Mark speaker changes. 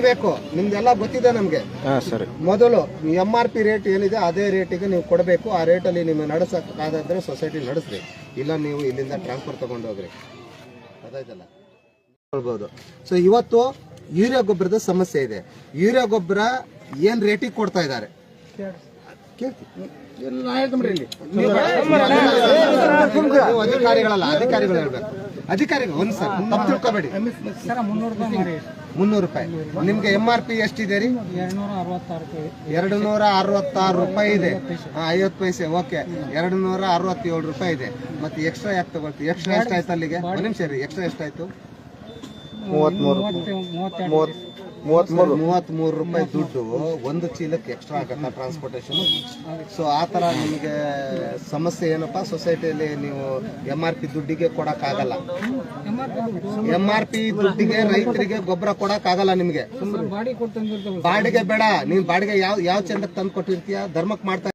Speaker 1: ಕುಣಿಬೇಕು ನಿಮ್ದೆಲ್ಲ ಗೊತ್ತಿದೆ ನಮ್ಗೆ.
Speaker 2: ಹಾ ಸರಿ.
Speaker 1: ಮೊದಲು ಎಂ ಆರ್ ಪಿ ರೇಟ್ ಏನಿದೆ ಅದೇ ರೇಟಿಗೆ ನೀವು ಕೊಡಬೇಕು. ಆ ರೇಟಲ್ಲಿ ನಿಮ್ಗೆ ನಡೆಸೋಕ್ಕಾದ್ರೆ ಸೊಸೈಟಿ ನಡೆಸ್ರಿ. ಇಲ್ಲ ನೀವು ಇಲ್ಲಿಂದ ಟ್ರಾನ್ಸ್ಫರ್ ತಗೊಂಡೋಗ್ರಿ ಅದಾಯ್ತಲ್ಲ? ಹೇಳ್ಬೋದು. ಸೊ ಇವತ್ತು ಯೂರಿಯಾ ಗೊಬ್ಬರದ ಸಮಸ್ಯೆ ಇದೆ. ಯೂರಿಯಾ ಗೊಬ್ಬರ ಏನ್ ರೇಟಿಗೆ ಕೊಡ್ತಾ ಇದ್ದಾರೆ? ಅಧಿಕಾರಿಗಳಲ್ಲ ಅಧಿಕಾರಿಗಳು ಹೇಳ್ಬೇಕು. ಅಧಿಕಾರಿಗಳು ಒಂದು ಸರ್ ತಪ್ಪು ತಿಳ್ಕೊಬೇಡಿ. ಮುನ್ನೂರು ರೂಪಾಯಿ ನಿಮ್ಗೆ ಎಂ ಆರ್ ಪಿ ಎಷ್ಟಿದೆ ರೀ? ಎರಡು ನೂರ ಅರವತ್ತಾರು ರೂಪಾಯಿ ಇದೆ. ಹಾ, ಐವತ್ತು ಪೈಸೆ ಓಕೆ. ಎರಡು ನೂರ ಅರವತ್ತೇಳು ರೂಪಾಯಿ ಇದೆ. ಮತ್ತೆ ಎಕ್ಸ್ಟ್ರಾ ಯಾಕೆ ತಗೊಳ್ತೀವಿ ಎಕ್ಸ್ಟ್ರಾ ಎಷ್ಟಾಯ್ತು ಅಲ್ಲಿಗೆ? ಒಂದು ನಿಮಿಷ ರೀ ಎಕ್ಸ್ಟ್ರಾ ಎಷ್ಟಾಯ್ತು ಮೂವತ್ಮೂರು. ರೂಪಾಯಿ ದುಡ್ಡು ಒಂದು ಚೀಲಕ್ಕೆ ಎಕ್ಸ್ಟ್ರಾ ಆಗತ್ತ ಟ್ರಾನ್ಸ್ಪೋರ್ಟೇಷನ್ ಸೊ ಆ ತರ ನಿಮಗೆ ಸಮಸ್ಯೆ ಏನಪ್ಪ? ಸೊಸೈಟಿಯಲ್ಲಿ ನೀವು ಎಂ ಆರ್ ಪಿ ದುಡ್ಡಿಗೆ ಕೊಡಕ್ ಆಗಲ್ಲ ಎಂ ಆರ್ ಪಿ ದುಡ್ಡಿಗೆ ರೈತರಿಗೆ ಗೊಬ್ಬರ ಕೊಡಕ್ ಆಗಲ್ಲ ನಿಮ್ಗೆ. ಬಾಡಿಗೆ ಬೇಡ. ನೀವ್ ಬಾಡಿಗೆ ಯಾವ ಯಾವ ಚಂದ್ರಕ್ಕೆ ತಂದು ಕೊಟ್ಟಿರ್ತೀಯ ಧರ್ಮಕ್ಕೆ ಮಾಡ್ತಾ